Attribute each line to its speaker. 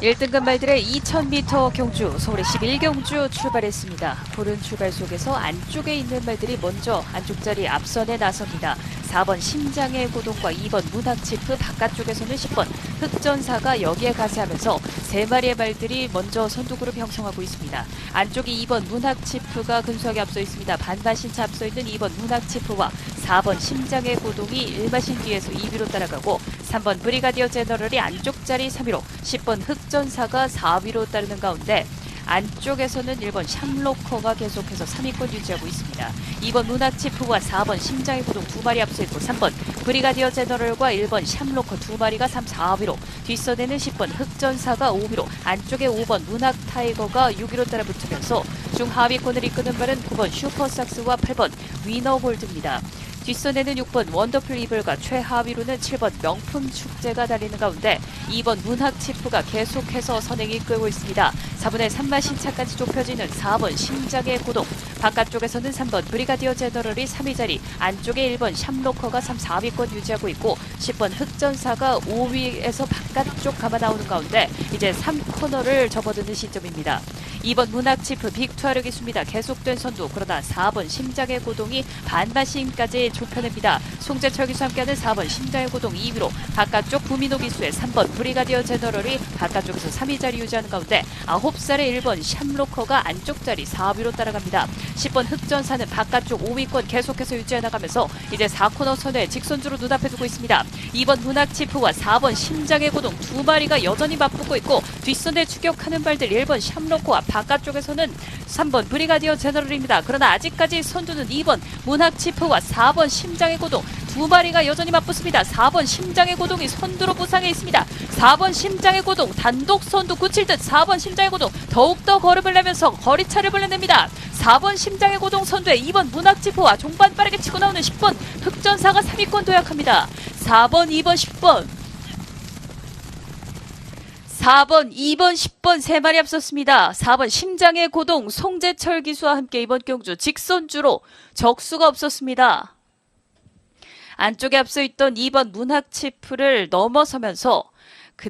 Speaker 1: 1등급 말들의 2000m 경주 서울의 11경주 출발했습니다. 푸른 출발 속에서 안쪽에 있는 말들이 먼저 안쪽 자리 앞선에 나섭니다. 4번 심장의 고동과 2번 문학치프 바깥쪽에서는 10번 흑전사가 여기에 가세하면서 세 마리의 말들이 먼저 선두그룹 형성하고 있습니다. 안쪽에 2번 문학치프가 근소하게 앞서 있습니다. 반반신차 앞서 있는 2번 문학치프와 4번 심장의 고동이 일마신 뒤에서 2위로 따라가고 3번 브리가디어 제너럴이 안쪽 자리 3위로 10번 흑전사가 4위로 따르는 가운데 안쪽에서는 1번 샴로커가 계속해서 3위권 유지하고 있습니다. 2번 문학치프와 4번 심장의 고동 두 마리 앞서 있고 3번 브리가디어 제너럴과 1번 샴로커 두 마리가 3, 4위로 뒷선에는 10번 흑전사가 5위로 안쪽에 5번 문학 타이거가 6위로 따라 붙으면서 중하위권을 이끄는 발은 9번 슈퍼삭스와 8번 위너 골드입니다. 뒷선에는 6번 원더풀 이블과 최하위로는 7번 명품 축제가 달리는 가운데 2번 문학 치프가 계속해서 선행 이끌고 있습니다. 4분의 3마 신차까지 좁혀지는 4번 심장의 고동 바깥쪽에서는 3번 브리가디어 제너럴이 3위 자리 안쪽에 1번 샴로커가 3, 4위권 유지하고 있고 10번 흑전사가 5위에서 바깥쪽 감아 나오는 가운데 이제 3코너를 접어드는 시점입니다. 2번 문학치프 빅투아르 기수입니다. 계속된 선두 그러나 4번 심장의 고동이 반바심까지 좁혀냅니다. 송재철 기수 함께하는 4번 심장의 고동 2위로 바깥쪽 부민호 기수의 3번 브리가디어 제너럴이 바깥쪽에서 3위 자리 유지하는 가운데 9살의 1번 샴로커가 안쪽 자리 4위로 따라갑니다. 10번 흑전사는 바깥쪽 5위권 계속해서 유지해 나가면서 이제 4코너 선에 직선주로 눈앞에 두고 있습니다. 2번 문학치프와 4번 심장의 고동 두 마리가 여전히 맞붙고 있고 뒷선에 추격하는 발들 1번 샴로코와 바깥쪽에서는 3번 브리가디어 제너럴입니다. 그러나 아직까지 선두는 2번 문학치프와 4번 심장의 고동 두 마리가 여전히 맞붙습니다. 4번 심장의 고동이 선두로 부상해 있습니다. 4번 심장의 고동 단독 선두 굳힐 듯 4번 심장의 고동 더욱더 걸음을 내면서 거리차를 불러냅니다. 4번 심장의 고동 선두에 2번 문학지포와 종반 빠르게 치고 나오는 10번 흑전사가 3위권 도약합니다. 4번, 2번, 10번 4번, 2번, 10번 세 마리 앞섰습니다. 4번 심장의 고동 송재철 기수와 함께 이번 경주 직선주로 적수가 없었습니다. 안쪽에 앞서 있던 2번 문학치프를 넘어서면서